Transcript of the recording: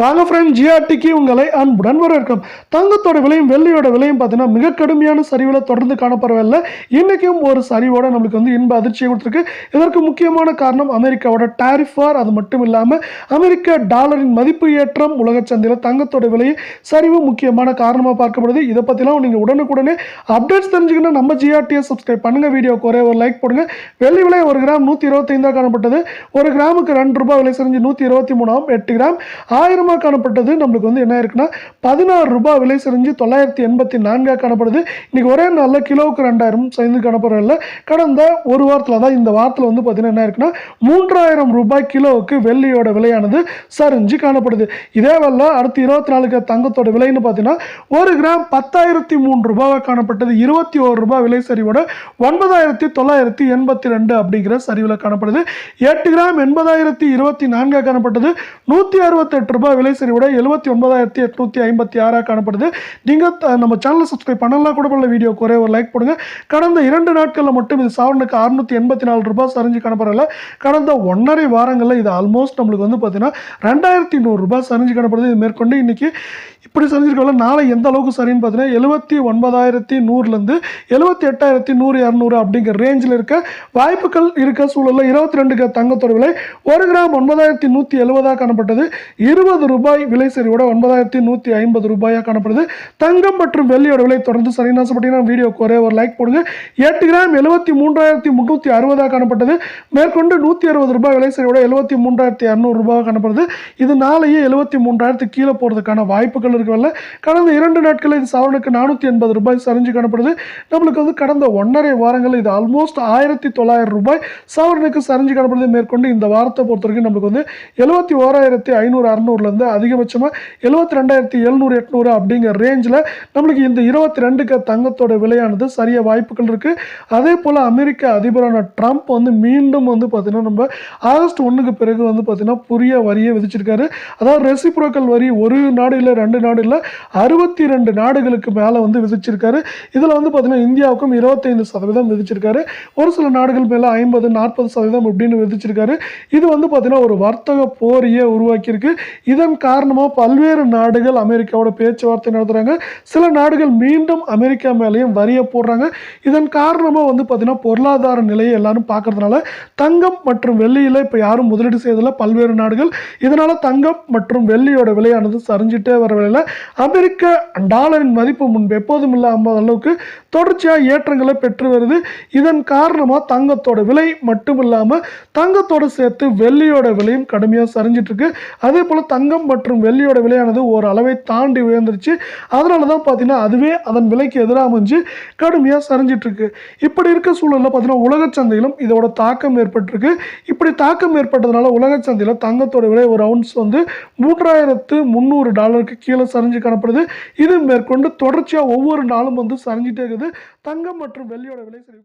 வாங்க ஃப்ரெண்ட் ஜிஆர்டிக்கு உங்களை அன்புடன் வரவேற்கும். தங்கத்தோட விலையும் வெள்ளியோட விலையும் பார்த்தீங்கன்னா மிக கடுமையான சரிவில் தொடர்ந்து காணப்படவில்லை. இன்றைக்கும் ஒரு சரிவோட நம்மளுக்கு வந்து இன்ப அதிர்ச்சியை கொடுத்துருக்கு. இதற்கு முக்கியமான காரணம் அமெரிக்காவோட டேரிஃப் வார் அது மட்டும் இல்லாமல் அமெரிக்க டாலரின் மதிப்பு ஏற்றம் உலக சந்தையில் தங்கத்தோட விலையை சரிவு முக்கியமான காரணமாக பார்க்கப்படுது. இதை பற்றிலாம் நீங்கள் உடனுக்குடனே அப்டேட்ஸ் தெரிஞ்சுக்கணும். நம்ம ஜிஆர்டியை சப்ஸ்கிரைப் பண்ணுங்கள் வீடியோக்கு ஒரே ஒரு லைக் போடுங்க. வெள்ளி விலை ஒரு கிராம் நூற்றி இருபத்தைந்தாக காணப்பட்டது. ஒரு கிராமுக்கு ரெண்டு ரூபாய் விலை செஞ்சு நூற்றி இருபத்தி மூணாம் எட்டு கிராம். ஆயிரம் ஆயிரமாக காணப்பட்டது. நம்மளுக்கு வந்து என்ன இருக்குன்னா பதினாறு ரூபாய் விலை செறிஞ்சு தொள்ளாயிரத்தி எண்பத்தி நான்காக காணப்படுது. இன்னைக்கு ஒரே நாளில் கிலோவுக்கு ரெண்டாயிரம் சேர்ந்து காணப்படவில்ல கடந்த ஒரு வாரத்தில் தான் இந்த வாரத்தில் வந்து பார்த்தீங்கன்னா என்ன இருக்குன்னா மூன்றாயிரம் ரூபாய் கிலோவுக்கு வெள்ளியோட விலையானது சரிஞ்சு காணப்படுது. இதே வரல அடுத்து இருபத்தி நாலுக்கு தங்கத்தோட விலைன்னு பார்த்தீங்கன்னா ஒரு கிராம் பத்தாயிரத்தி மூணு ரூபாவாக காணப்பட்டது. இருபத்தி ஒரு ரூபாய் விலை சரிவோட ஒன்பதாயிரத்தி தொள்ளாயிரத்தி எண்பத்தி ரெண்டு அப்படிங்கிற சரிவில் காணப்படுது. எட்டு கிராம் எண்பதாயிரத்தி இருபத்தி நான்காக காணப்பட்டது. நூற்றி அறுபத்தெட்டு ரூபாய் விலை சரிவோட எழுபத்தி ஒன்பதாயிரத்தி எட்நூற்றி ஐம்பத்தி ஆறாக காணப்படுது. நீங்கள் நம்ம சேனலை சப்ஸ்கிரைப் பண்ணலாம் கூட பண்ணல வீடியோ குறைய ஒரு லைக் போடுங்க. கடந்த இரண்டு நாட்களில் மட்டும் இது சாவனுக்கு அறுநூத்தி எண்பத்தி நாலு ரூபாய் சரிஞ்சு காணப்படல கடந்த ஒன்றரை வாரங்களில் இது ஆல்மோஸ்ட் நம்மளுக்கு வந்து பார்த்தீங்கன்னா ரெண்டாயிரத்தி நூறுரூபா சரிஞ்சு காணப்படுது இது மேற்கொண்டு இன்னைக்கு இப்படி சரிஞ்சிருக்கல நாளை எந்த அளவுக்கு சரின்னு பார்த்தீங்கன்னா எழுபத்தி ஒன்பதாயிரத்தி நூறுலேருந்து எழுபத்தி எட்டாயிரத்தி நூறு இரநூறு அப்படிங்கிற ரேஞ்சில் இருக்க வாய்ப்புகள் இருக்க சூழலில் இருபத்தி ரெண்டு தங்கத்தோட விலை ஒரு கிராம் ஒன்பதாயிரத்தி நூற்றி எழுபதாக காணப்பட்டது. இருபது ரூபாய் விலை சரிவோட ஒன்பதாயிரத்தி நூற்றி ஐம்பது ரூபாயாக காணப்படுது. தங்கம் மற்றும் வெள்ளியோட விலை தொடர்ந்து சரின்னு ஆசைப்பட்டீங்கன்னா வீடியோக்கு ஒரே ஒரு லைக் போடுங்க. எட்டு கிராம் எழுபத்தி மூன்றாயிரத்தி முந்நூற்றி அறுபதாக காணப்பட்டது. மேற்கொண்டு நூற்றி அறுபது ரூபாய் விலை சரிவோட எழுபத்தி மூன்றாயிரத்தி இரநூறு ரூபாய் காணப்படுது. இது நாளையே எழுபத்தி மூன்றாயிரத்து கீழே போகிறதுக்கான வாய்ப்புகள் இருக்கவில்லை கடந்த இரண்டு நாட்களில் இது சவரனுக்கு நானூற்றி எண்பது ரூபாய் சரிஞ்சு காணப்படுது. நம்மளுக்கு வந்து கடந்த ஒன்றரை வாரங்கள் இது ஆல்மோஸ்ட் ஆயிரத்தி தொள்ளாயிரம் ரூபாய் சவரனுக்கு சரிஞ்சு காணப்படுது. மேற்கொண்டு இந்த வாரத்தை பொறுத்த வரைக்கும் நம்மளுக்கு வந்து எழுபத்தி ஓராயிரத்தி ஐநூறு வந்து அதிகபட்சமாக எழுபத்தி ரெண்டாயிரத்தி எழுநூறு எட்நூறு அப்படிங்கிற ரேஞ்சில் நம்மளுக்கு இந்த இருபத்தி ரெண்டுக்கு தங்கத்தோட விலையானது சரிய வாய்ப்புகள் இருக்குது அதே போல் அமெரிக்க அதிபரான ட்ரம்ப் வந்து மீண்டும் வந்து பார்த்திங்கன்னா நம்ம ஆகஸ்ட் ஒன்றுக்கு பிறகு வந்து பார்த்திங்கன்னா புரிய வரியை விதிச்சிருக்காரு. அதாவது ரெசிப்ரோக்கல் வரி ஒரு நாடு இல்லை ரெண்டு நாடு இல்லை அறுபத்தி ரெண்டு நாடுகளுக்கு மேலே வந்து விதிச்சிருக்காரு. இதில் வந்து பார்த்திங்கன்னா இந்தியாவுக்கும் இருபத்தைந்து சதவீதம் விதிச்சிருக்காரு. ஒரு சில நாடுகள் மேலே ஐம்பது நாற்பது சதவீதம் அப்படின்னு விதிச்சிருக்காரு. இது வந்து பார்த்திங்கன்னா ஒரு வர்த்தக போரையே உருவாக்கியிருக்கு. இதன் காரணமாக பல்வேறு நாடுகள் அமெரிக்காவோட பேச்சுவார்த்தை நடத்துகிறாங்க சில நாடுகள் மீண்டும் அமெரிக்கா மேலேயும் வரியை போடுறாங்க. இதன் காரணமாக வந்து பார்த்திங்கன்னா பொருளாதார நிலையை எல்லாரும் பார்க்கறதுனால தங்கம் மற்றும் வெள்ளியில் இப்போ யாரும் முதலீடு செய்யறதில்ல. பல்வேறு நாடுகள் இதனால் தங்கம் மற்றும் வெள்ளியோட விலையானது சரிஞ்சிட்டே வர வேலையில் அமெரிக்க டாலரின் மதிப்பு முன்பு எப்போதும் இல்லாமல் அளவுக்கு தொடர்ச்சியாக ஏற்றங்களை பெற்று வருது. இதன் காரணமாக தங்கத்தோட விலை மட்டும் இல்லாமல் தங்கத்தோட சேர்த்து வெள்ளியோட விலையும் கடுமையாக சரிஞ்சிட்ருக்கு அதே போல் தங்கம் மற்றும் வெள்ளியோட விலையானது ஒரு அளவை தாண்டி உயர்ந்துருச்சு. அதனால தான் பார்த்தீங்கன்னா அதுவே அதன் விலைக்கு எதிராக அமைஞ்சு கடுமையாக சரிஞ்சிட்ருக்கு. இப்படி இருக்க சூழலில் பார்த்தீங்கன்னா உலக சந்தையிலும் இதோட தாக்கம் ஏற்பட்டிருக்கு. இப்படி தாக்கம் ஏற்பட்டதுனால உலக சந்தையில் தங்கத்தோட விலை ஒரு அவுன்ஸ் வந்து மூன்றாயிரத்து முந்நூறு டாலருக்கு கீழே சரிஞ்சு காணப்படுது. இது மேற்கொண்டு தொடர்ச்சியாக ஒவ்வொரு நாளும் வந்து சரிஞ்சிட்டே இருக்குது. தங்கம் மற்றும் வெள்ளியோட விலை சரி